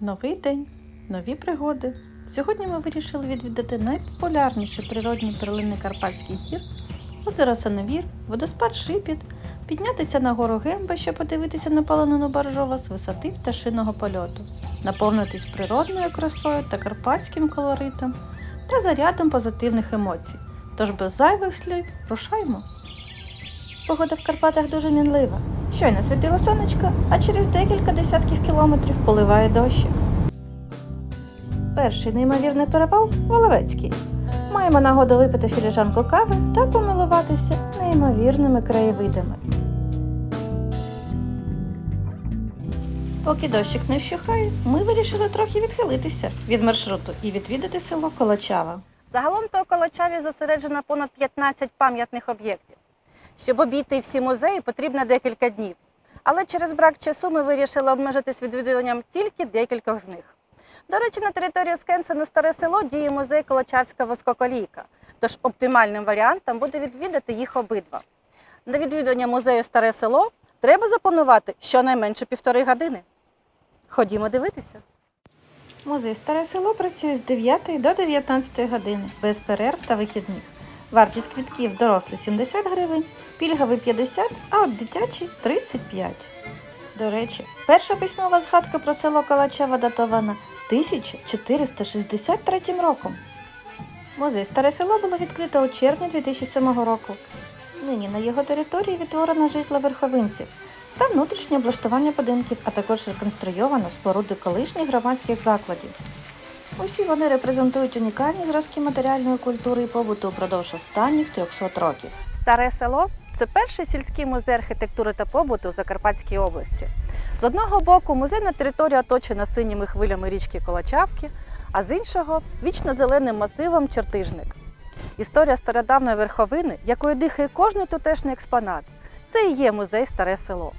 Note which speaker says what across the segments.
Speaker 1: Новий день, нові пригоди. Сьогодні ми вирішили відвідати найпопулярніші природні перлини Карпатських гір, озеро Саневір, водоспад Шипіт, піднятися на гору Гемба, щоб подивитися на полонину Баржова з висоти пташиного польоту, наповнитись природною красою та карпатським колоритом та зарядом позитивних емоцій. Тож без зайвих слів рушаймо. Погода в Карпатах дуже мінлива. Щойно світило сонечко, а через декілька десятків кілометрів поливає дощик. Перший неймовірний перевал Воловецький. Маємо нагоду випити філіжанку кави та помилуватися неймовірними краєвидами. Поки дощик не вщухає, ми вирішили трохи відхилитися від маршруту і відвідати село Колочава.
Speaker 2: Загалом то у Колочаві зосереджено понад 15 пам'ятних об'єктів. Щоб обійти всі музеї, потрібно декілька днів. Але через брак часу ми вирішили обмежитись відвідуванням тільки декількох з них. До речі, на території Скенсену Старе село діє музей Колочавська воскоколійка, тож оптимальним варіантом буде відвідати їх обидва. На відвідування музею Старе село треба запланувати щонайменше півтори години. Ходімо дивитися.
Speaker 1: Музей Старе село працює з 9 до 19 години, без перерв та вихідних. Вартість квітків дорослі 70 гривень, пільговий 50, а от дитячий 35. До речі, перша письмова згадка про село Калачева датована 1463 роком. Музей Старе село було відкрито у червні 2007 року. Нині на його території відтворено житло верховинців та внутрішнє облаштування будинків, а також реконструйовано споруди колишніх громадських закладів. Усі вони репрезентують унікальні зразки матеріальної культури і побуту упродовж останніх 300 років.
Speaker 2: Старе село це перший сільський музей архітектури та побуту у Закарпатській області. З одного боку, музейна територія оточена синіми хвилями річки Колочавки, а з іншого вічно зеленим масивом Чертижник. Історія стародавної верховини, якою дихає кожний тутешній експонат, це і є музей Старе село.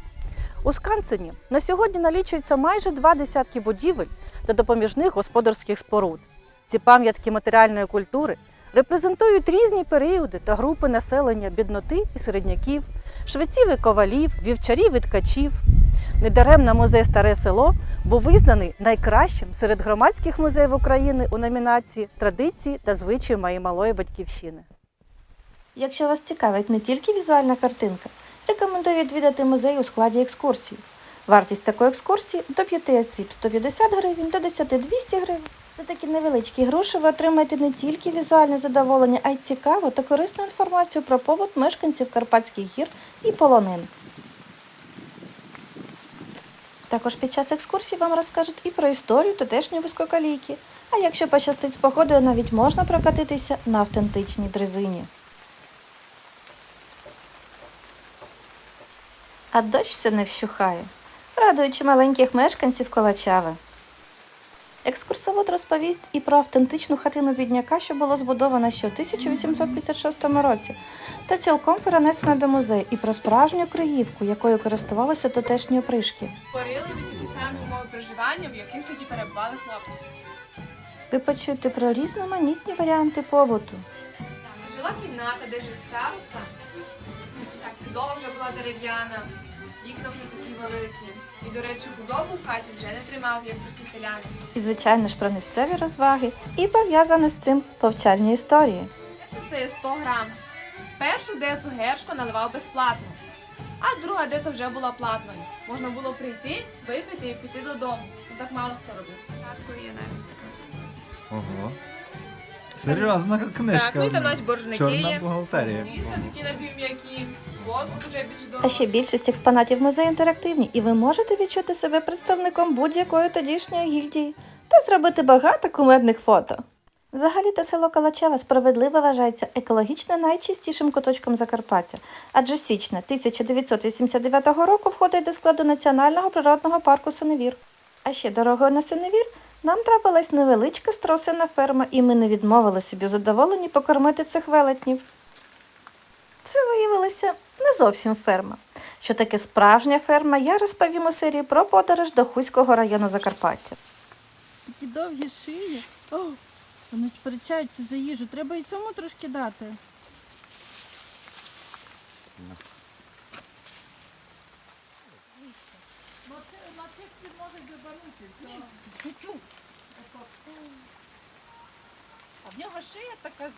Speaker 2: У Скансені на сьогодні налічується майже два десятки будівель та допоміжних господарських споруд. Ці пам'ятки матеріальної культури репрезентують різні періоди та групи населення бідноти і середняків, швеців і ковалів, вівчарів і ткачів. Недаремно музей Старе село був визнаний найкращим серед громадських музеїв України у номінації Традиції та звичаї моєї малої батьківщини.
Speaker 1: Якщо вас цікавить не тільки візуальна картинка, рекомендую відвідати музей у складі екскурсії. Вартість такої екскурсії до 5 осіб 150 гривень, до 10 200 гривень. За такі невеличкі гроші ви отримаєте не тільки візуальне задоволення, а й цікаву та корисну інформацію про побут мешканців Карпатських гір і полонин. Також під час екскурсії вам розкажуть і про історію тутешньої вузькоколійки. А якщо пощастить з погодою, навіть можна прокатитися на автентичній дрезині. А дощ все не вщухає, радуючи маленьких мешканців Колачави. Екскурсовод розповість і про автентичну хатину бідняка, що було збудовано ще у 1856 році, та цілком перенесена до музею, і про справжню криївку, якою користувалися тутешні опришки.
Speaker 3: Створили такі самі умови проживання, в яких тоді перебували хлопці.
Speaker 1: Ви почуєте про різноманітні варіанти побуту.
Speaker 3: Там жила кімната, де жив староста. Так, підлога вже була дерев'яна, вікна вже такі великі. І, до речі, худобу в хаті вже не тримав, як прості селяни.
Speaker 1: І, звичайно ж, про місцеві розваги і пов'язані з цим повчальні історії.
Speaker 3: Це є 100 грам. Першу децу гершко наливав безплатно, а друга деца вже була платною. Можна було прийти, випити і піти додому. Ну так мало хто робив. Татко є навіть така.
Speaker 4: Ого. Серйозна книжка.
Speaker 3: Так, ну і там навіть боржники
Speaker 4: Чорна
Speaker 3: є.
Speaker 4: бухгалтерія.
Speaker 3: Міска такі напівм'які, посуд вже більш
Speaker 1: А ще більшість експонатів музею інтерактивні, і ви можете відчути себе представником будь-якої тодішньої гільдії та зробити багато кумедних фото. Взагалі-то село Калачева справедливо вважається екологічно найчистішим куточком Закарпаття, адже з січня 1989 року входить до складу Національного природного парку Синевір. А ще дорогою на Синевір нам трапилась невеличка стросина ферма, і ми не відмовили собі у задоволенні покормити цих велетнів. Це виявилася не зовсім ферма. Що таке справжня ферма, я розповім у серії про подорож до Хуського району Закарпаття.
Speaker 5: Такі довгі шиї. О, вони сперечаються за їжу. Треба і цьому трошки дати. А в нього шия така,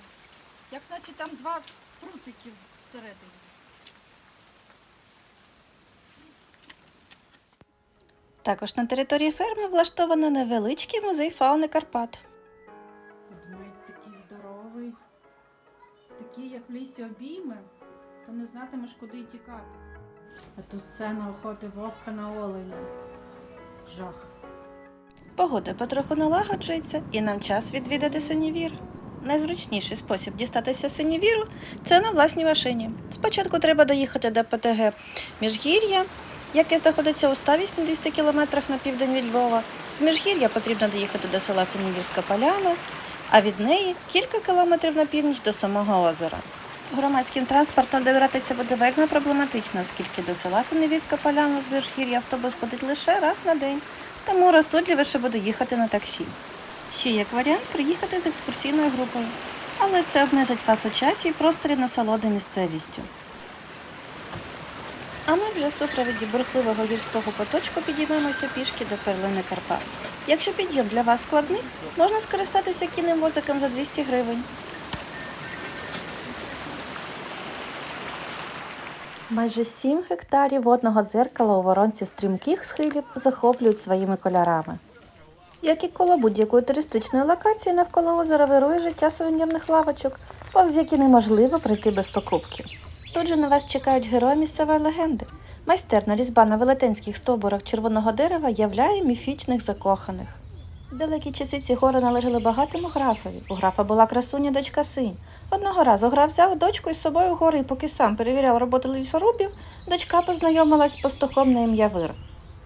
Speaker 5: як наче там два прутики всередині.
Speaker 1: Також на території ферми влаштовано невеличкий музей фауни Карпат.
Speaker 5: Ведмедь такий здоровий, такий, як в лісі обійме, то не знатимеш, куди й тікати. А тут сцена охоти вовка на оленя. Жах.
Speaker 1: Погода потроху налагоджується і нам час відвідати синівір. Найзручніший спосіб дістатися синівіру це на власній машині. Спочатку треба доїхати до ПТГ Міжгір'я, яке знаходиться у 180 кілометрах на південь від Львова. З Міжгір'я потрібно доїхати до села Синівірська Поляна, а від неї кілька кілометрів на північ до самого озера. Громадським транспортом добиратися буде вельми проблематично, оскільки до села Синевірська Поляна з Міжгір'я автобус ходить лише раз на день тому розсудливіше буде їхати на таксі. Ще як варіант приїхати з екскурсійною групою, але це обмежить вас у часі і просторі насолоди місцевістю. А ми вже в супроводі бурхливого гірського поточку підіймемося пішки до перлини Карпат. Якщо підйом для вас складний, можна скористатися кінним возиком за 200 гривень. Майже 7 гектарів водного дзеркала у воронці стрімких схилів захоплюють своїми кольорами. Як і коло будь-якої туристичної локації навколо озера вирує життя сувенірних лавочок, повз які неможливо прийти без покупки. Тут же на вас чекають герої місцевої легенди. Майстерна різьба на велетенських стовбурах червоного дерева являє міфічних закоханих. В далекі часи ці гори належали багатому графові. У графа була красуня дочка синь. Одного разу граф взяв дочку із собою гори, поки сам перевіряв роботу лісорубів, дочка познайомилась з пастухом на ім'я Вир.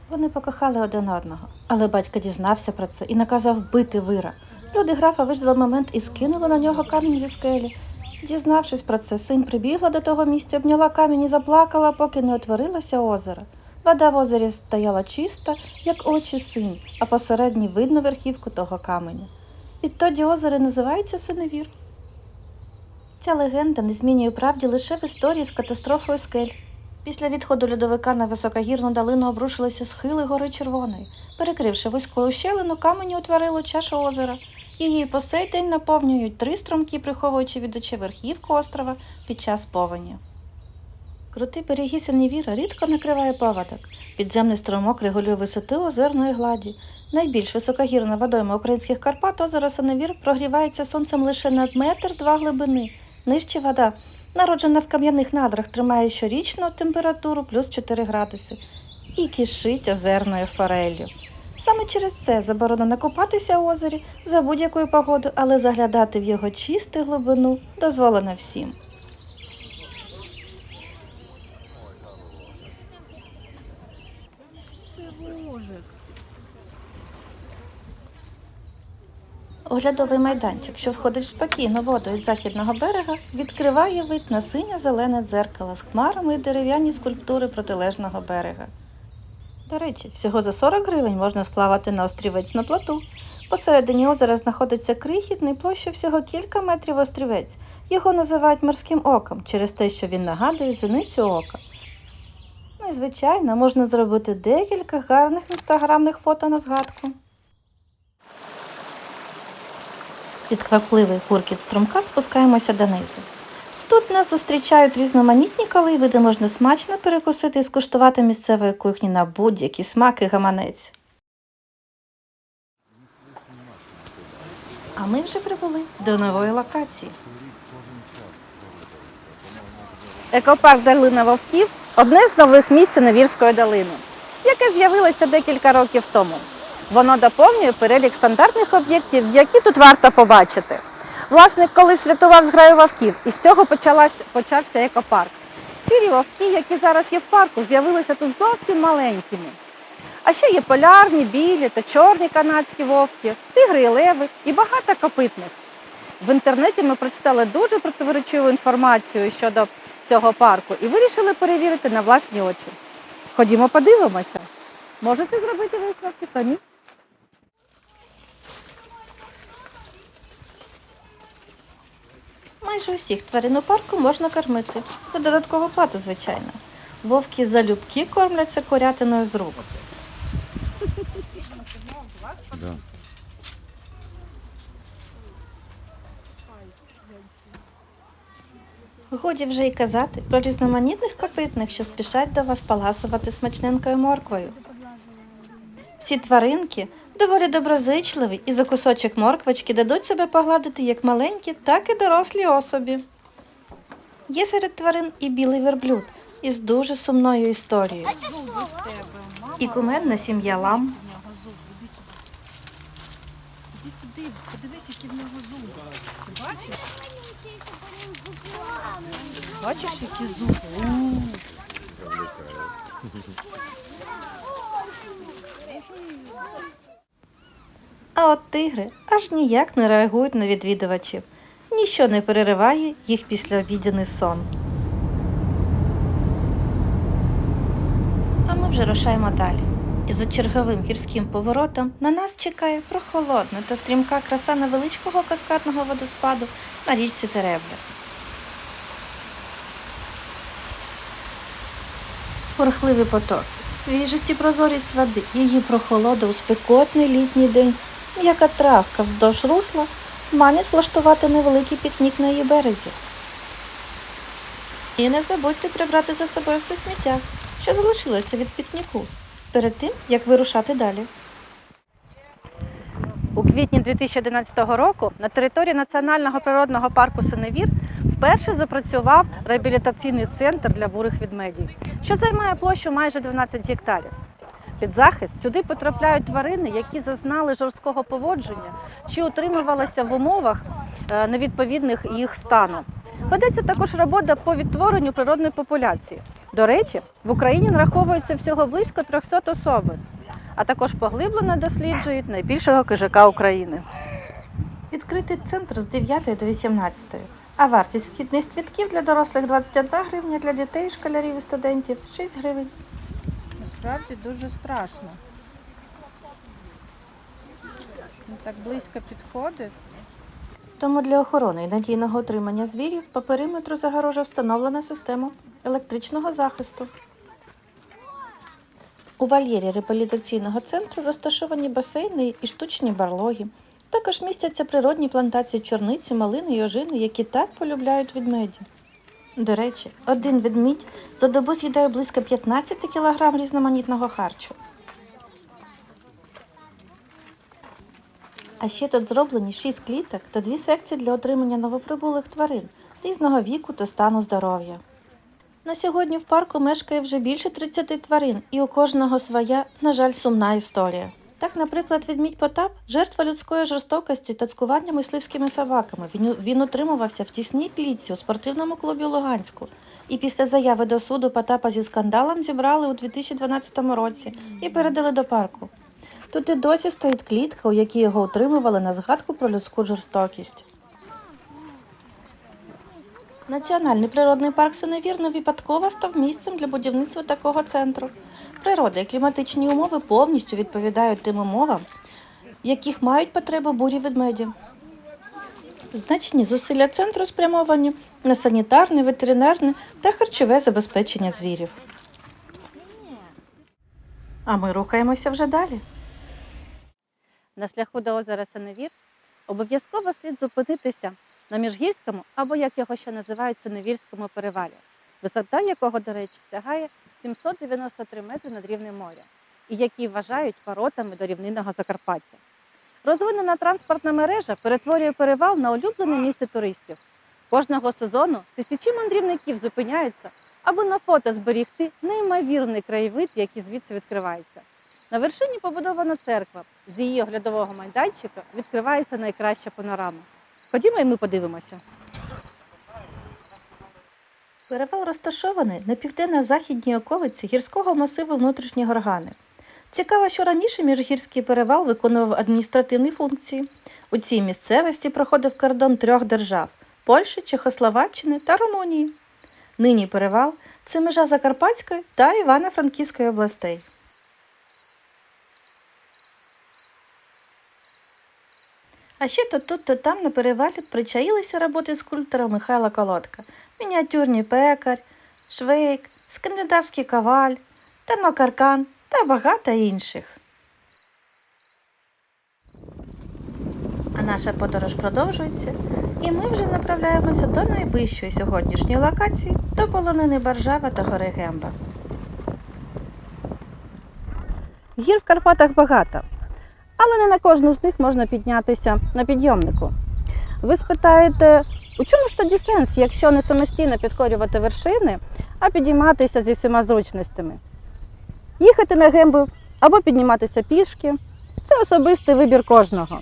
Speaker 1: Вони покохали один одного, але батько дізнався про це і наказав вбити вира. Люди графа виждали момент і скинули на нього камінь зі скелі. Дізнавшись про це, синь прибігла до того місця, обняла камінь і заплакала, поки не отворилося озеро. Вода в озері стояла чиста, як очі синь, а посередній видно верхівку того каменя. Відтоді озеро називається Синевір. Ця легенда не змінює правді лише в історії з катастрофою скель. Після відходу льодовика на високогірну долину обрушилися схили гори Червоної. Перекривши вузьку ущелину, камені утворило чашу озера. Її по сей день наповнюють три струмки, приховуючи від очей верхівку острова під час повені. Крутий береги Синевіра рідко накриває паводок. Підземний струмок регулює висоти озерної гладі. Найбільш високогірна водойма українських Карпат озеро Синевір прогрівається сонцем лише на метр два глибини. Нижче вода, народжена в кам'яних надрах, тримає щорічну температуру плюс 4 градуси і кишить озерною фореллю. Саме через це заборонено купатися в озері за будь-якої погоди, але заглядати в його чисту глибину дозволено всім.
Speaker 5: Це вожик.
Speaker 1: Оглядовий майданчик, що входить в спокійну воду із західного берега, відкриває вид на синьо-зелене дзеркало з хмарами і дерев'яні скульптури протилежного берега. До речі, всього за 40 гривень можна сплавати на острівець на плоту. Посередині озера знаходиться крихітний площа всього кілька метрів острівець. Його називають морським оком через те, що він нагадує зеницю ока. Ну і звичайно, можна зробити декілька гарних інстаграмних фото на згадку. Під квапливий гуркіт струмка спускаємося донизу. Тут нас зустрічають різноманітні калиби, де можна смачно перекусити і скуштувати місцевої кухні на будь-які смаки гаманець. А ми вже прибули до нової локації.
Speaker 2: Екопарк Долина Вовків одне з нових місць Невірської долини, яке з'явилося декілька років тому. Воно доповнює перелік стандартних об'єктів, які тут варто побачити. Власник колись рятував зграю вовків, і з цього почалась, почався екопарк. Сірі вовки, які зараз є в парку, з'явилися тут зовсім маленькими. А ще є полярні, білі та чорні канадські вовки, тигри і леви і багато копитних. В інтернеті ми прочитали дуже противоречиву інформацію щодо цього парку і вирішили перевірити на власні очі. Ходімо подивимося. Можете зробити висновки самі.
Speaker 1: Майже усіх тварин у парку можна кормити. За додаткову плату, звичайно. Вовки залюбки кормляться курятиною з рук. Годі вже й казати про різноманітних копитних, що спішать до вас паласувати смачненькою морквою. Всі тваринки доволі доброзичливі і за кусочок морквочки дадуть себе погладити як маленькі, так і дорослі особі. Є серед тварин і білий верблюд із дуже сумною історією. І кумедна сім'я лам.
Speaker 5: Іди сюди, подивись, які в нього зуби. Ти бачиш? Бачиш, які зуби?
Speaker 1: А от тигри аж ніяк не реагують на відвідувачів. Ніщо не перериває їх післяобідяний сон. А ми вже рушаємо далі. І за черговим гірським поворотом на нас чекає прохолодна та стрімка краса невеличкого каскадного водоспаду на річці Теребля. Порхливий поток, свіжість і прозорість води, її прохолода у спекотний літній день, м'яка травка вздовж русла манять влаштувати невеликий пікнік на її березі. І не забудьте прибрати за собою все сміття, що залишилося від пікніку, перед тим, як вирушати далі.
Speaker 2: Квітні 2011 року на території Національного природного парку Синевір вперше запрацював реабілітаційний центр для бурих ведмедів, що займає площу майже 12 гектарів. Під захист сюди потрапляють тварини, які зазнали жорсткого поводження чи утримувалися в умовах е, невідповідних їх стану. Ведеться також робота по відтворенню природної популяції. До речі, в Україні нараховується всього близько 300 особин, а також поглиблено досліджують найбільшого кижака України.
Speaker 1: Відкритий центр з 9 до 18, а вартість вхідних квітків для дорослих 21 гривня, для дітей, школярів і студентів 6 гривень.
Speaker 5: Насправді дуже страшно. Він так близько підходить.
Speaker 1: Тому для охорони і надійного утримання звірів по периметру загорожа встановлена система електричного захисту. У вольєрі реабілітаційного центру розташовані басейни і штучні барлоги. Також містяться природні плантації чорниці, малини і ожини, які так полюбляють ведмеді. До речі, один ведмідь за добу з'їдає близько 15 кг різноманітного харчу. А ще тут зроблені 6 кліток та дві секції для отримання новоприбулих тварин різного віку та стану здоров'я. На сьогодні в парку мешкає вже більше 30 тварин, і у кожного своя, на жаль, сумна історія. Так, наприклад, відмідь Потап жертва людської жорстокості та цькування мисливськими собаками. Він, він утримувався в тісній клітці у спортивному клубі Луганську. І після заяви до суду Потапа зі скандалом зібрали у 2012 році і передали до парку. Тут і досі стоїть клітка, у якій його утримували на згадку про людську жорстокість. Національний природний парк Синевір не випадково став місцем для будівництва такого центру. Природа і кліматичні умови повністю відповідають тим умовам, яких мають потребу бурі ведмеді. Значні зусилля центру спрямовані на санітарне, ветеринарне та харчове забезпечення звірів. А ми рухаємося вже далі.
Speaker 2: На шляху до озера Синевір обов'язково слід зупинитися на Міжгірському або, як його ще називають, Синевірському перевалі, висота якого, до речі, сягає 793 метри над рівнем моря, і які вважають воротами до рівнинного Закарпаття. Розвинена транспортна мережа перетворює перевал на улюблене місце туристів. Кожного сезону тисячі мандрівників зупиняються, аби на фото зберігти неймовірний краєвид, який звідси відкривається. На вершині побудована церква. З її оглядового майданчика відкривається найкраща панорама. Ходімо і ми подивимося.
Speaker 1: Перевал розташований на південно-західній околиці гірського масиву внутрішні горгани. Цікаво, що раніше міжгірський перевал виконував адміністративні функції. У цій місцевості проходив кордон трьох держав Польщі, Чехословаччини та Румунії. Нині перевал це межа Закарпатської та Івано-Франківської областей. А ще то тут, то там на перевалі причаїлися роботи скульптора Михайла Колодка, мініатюрний пекар, швейк, скандинавський коваль, термокаркан та багато інших. Наша подорож продовжується, і ми вже направляємося до найвищої сьогоднішньої локації до полонини Баржава та гори Гемба.
Speaker 2: Гір в Карпатах багато, але не на кожну з них можна піднятися на підйомнику. Ви спитаєте, у чому ж тоді сенс, якщо не самостійно підкорювати вершини, а підійматися зі всіма зручностями? Їхати на гембу або підніматися пішки це особистий вибір кожного.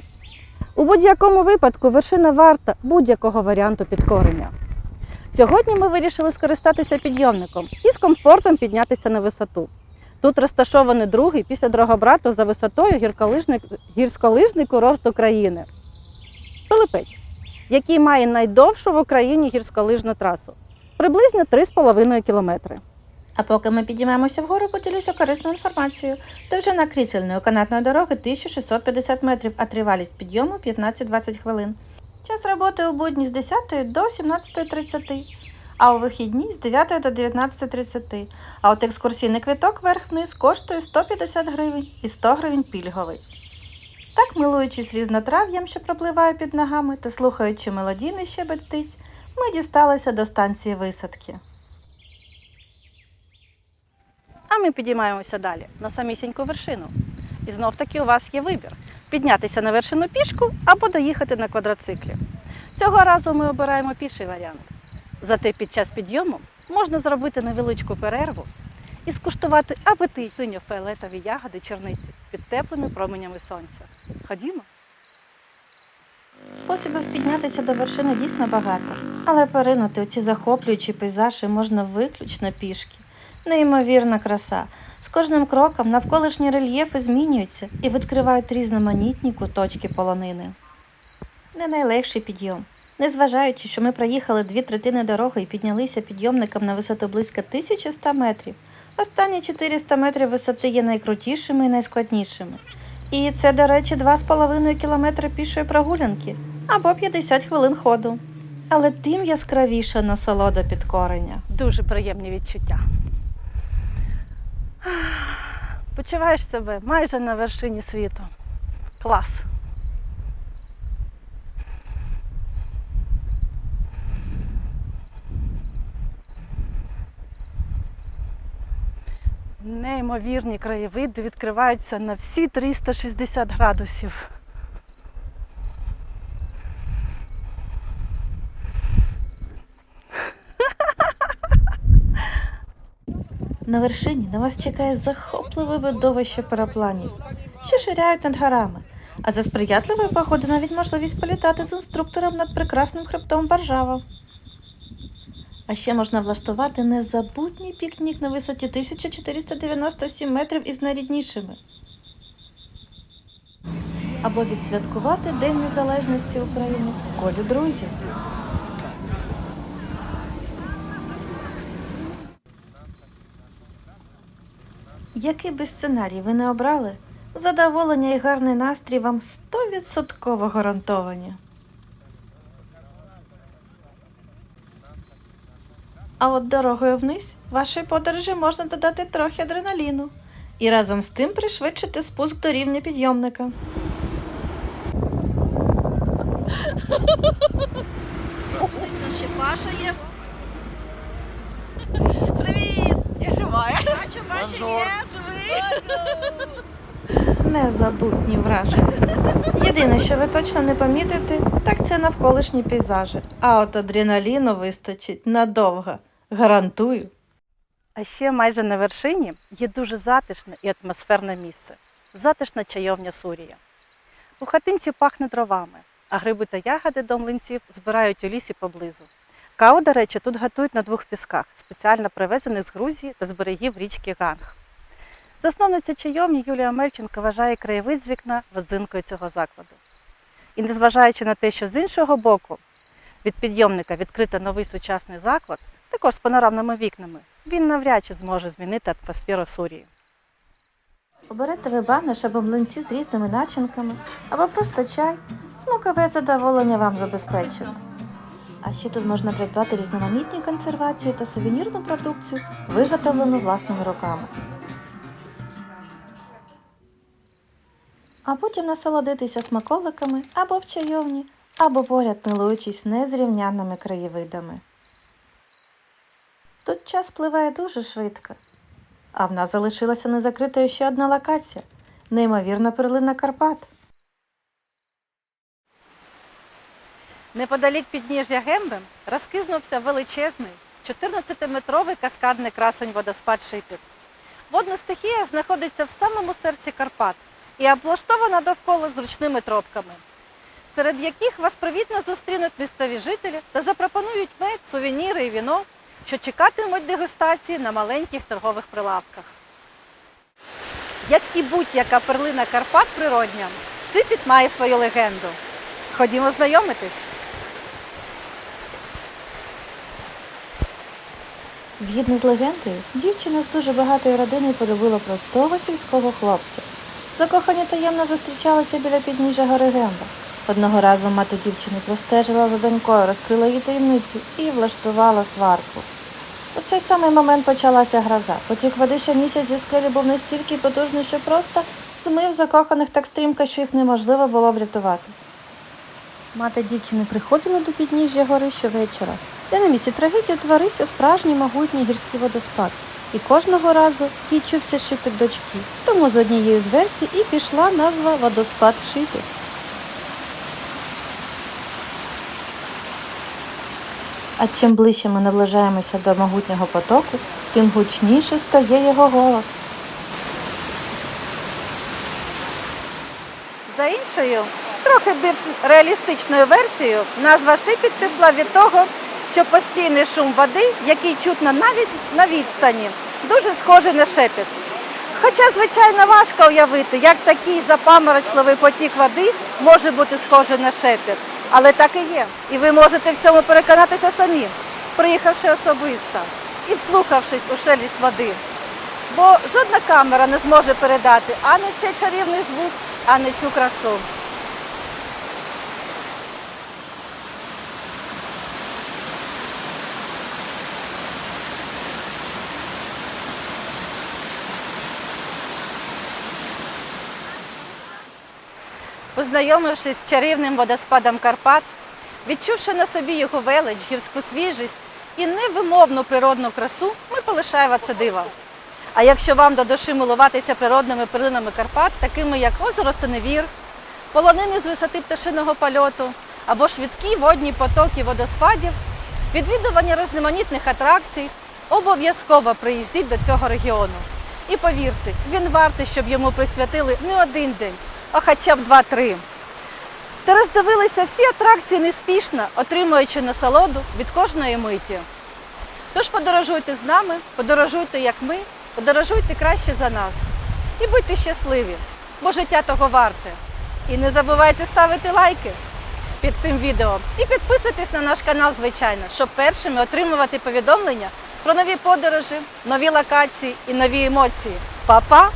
Speaker 2: У будь-якому випадку вершина варта будь-якого варіанту підкорення. Сьогодні ми вирішили скористатися підйомником і з комфортом піднятися на висоту. Тут розташований другий після Дрогобрату за висотою гірськолижний курорт України. Пилипець, який має найдовшу в Україні гірськолижну трасу приблизно 3,5 кілометри.
Speaker 1: А поки ми підіймаємося вгору, поділюся корисною інформацією. Довжина кріцельної канатної дороги 1650 метрів, а тривалість підйому 15-20 хвилин. Час роботи у будні з 10 до 17.30, а у вихідні з 9 до 19.30. А от екскурсійний квиток вверх-вниз коштує 150 гривень і 100 гривень пільговий. Так, милуючись різнотрав'ям, що пропливає під ногами, та слухаючи мелодійний щебет птиць, ми дісталися до станції висадки.
Speaker 2: А ми підіймаємося далі на самісіньку вершину. І знов таки у вас є вибір: піднятися на вершину пішку або доїхати на квадроциклі. Цього разу ми обираємо піший варіант. Зате під час підйому можна зробити невеличку перерву і скуштувати апетит синьо-фіолетові ягоди чорниці під теплими променями сонця. Ходімо.
Speaker 1: Способів піднятися до вершини дійсно багато, але поринути у ці захоплюючі пейзажі можна виключно пішки. Неймовірна краса. З кожним кроком навколишні рельєфи змінюються і відкривають різноманітні куточки полонини. Не найлегший підйом. Незважаючи, що ми проїхали дві третини дороги і піднялися підйомником на висоту близько 1100 метрів, останні 400 метрів висоти є найкрутішими і найскладнішими. І це, до речі, 2,5 кілометри пішої прогулянки або 50 хвилин ходу. Але тим яскравіша насолода підкорення.
Speaker 2: Дуже приємні відчуття. Почуваєш себе майже на вершині світу. Клас. Неймовірні краєвиди відкриваються на всі 360 градусів.
Speaker 1: На вершині на вас чекає захопливе видовище парапланів, що ширяють над горами, а за сприятливої погоди навіть можливість політати з інструктором над прекрасним хребтом Баржава. А ще можна влаштувати незабутній пікнік на висоті 1497 метрів із найріднішими. Або відсвяткувати День Незалежності України в колі друзів. Який би сценарій ви не обрали, задоволення і гарний настрій вам 100% гарантовані. А от дорогою вниз вашій подорожі можна додати трохи адреналіну і разом з тим пришвидшити спуск до рівня підйомника. Ще Паша є. Привіт! Я жива. Бачу, бачу, є, живий. Незабутні враження. Єдине, що ви точно не помітите, так це навколишні пейзажі. А от адреналіну вистачить надовго. Гарантую.
Speaker 2: А ще майже на вершині є дуже затишне і атмосферне місце затишна чайовня Сурія. У хатинці пахне дровами, а гриби та ягоди до млинців збирають у лісі поблизу. Каву, до речі, тут готують на двох пісках, спеціально привезених з Грузії та з берегів річки Ганг. Засновниця чайовні Юлія Мельченко вважає краєвид з вікна родзинкою цього закладу. І незважаючи на те, що з іншого боку від підйомника відкрито новий сучасний заклад, також з панорамними вікнами, він навряд чи зможе змінити атмосферу Сурії.
Speaker 1: Оберете ви баниш або млинці з різними начинками, або просто чай, смакове задоволення вам забезпечено. А ще тут можна придбати різноманітні консервації та сувенірну продукцію, виготовлену власними руками. а потім насолодитися смаколиками або в чайовні, або поряд милуючись незрівнянними краєвидами. Тут час спливає дуже швидко, а в нас залишилася незакритою ще одна локація неймовірна перлина Карпат.
Speaker 2: Неподалік підніжжя Гемби розкизнувся величезний 14-метровий каскадний красень водоспад Шипіт. Водна стихія знаходиться в самому серці Карпат і облаштована довкола зручними тропками, серед яких вас привітно зустрінуть місцеві жителі та запропонують мед, сувеніри і віно, що чекатимуть дегустації на маленьких торгових прилавках. Як і будь-яка перлина Карпат природня, Шипіт має свою легенду. Ходімо знайомитись.
Speaker 1: Згідно з легендою, дівчина з дуже багатої родини полюбила простого сільського хлопця. Закохані таємно зустрічалися біля підніжжя гори Гемба. Одного разу мати дівчини простежила за донькою, розкрила її таємницю і влаштувала сварку. У цей самий момент почалася гроза. Потік води щомісяць зі скелі був настільки потужний, що просто змив закоханих так стрімко, що їх неможливо було врятувати. Мати дівчини приходила до підніжжя гори щовечора, де на місці трагедії утворився справжній могутній гірський водоспад. І кожного разу їй чувся шипіт дочки. Тому з однією з версій і пішла назва водоспад Шипіт. А чим ближче ми наближаємося до могутнього потоку, тим гучніше стає його голос.
Speaker 2: За іншою, трохи більш реалістичною версією, назва Шипіт пішла від того, що постійний шум води, який чутно навіть на відстані, дуже схожий на шепіт. Хоча, звичайно, важко уявити, як такий запаморочливий потік води може бути схожий на шепіт. Але так і є. І ви можете в цьому переконатися самі, приїхавши особисто і вслухавшись у шеліст води. Бо жодна камера не зможе передати ані цей чарівний звук, ані цю красу. Познайомившись з чарівним водоспадом Карпат, відчувши на собі його велич, гірську свіжість і невимовну природну красу, ми полишаємо це диво. А якщо вам до душі милуватися природними перлинами Карпат, такими як озеро Синевір, полонини з висоти пташиного польоту або швидкі водні потоки водоспадів, відвідування різноманітних атракцій, обов'язково приїздіть до цього регіону. І повірте, він вартий, щоб йому присвятили не один день, а хоча б два-три. Та роздивилися всі атракції неспішно, отримуючи насолоду від кожної миті. Тож подорожуйте з нами, подорожуйте як ми, подорожуйте краще за нас. І будьте щасливі, бо життя того варте. І не забувайте ставити лайки під цим відео. І підписуйтесь на наш канал, звичайно, щоб першими отримувати повідомлення про нові подорожі, нові локації і нові емоції. Па-па!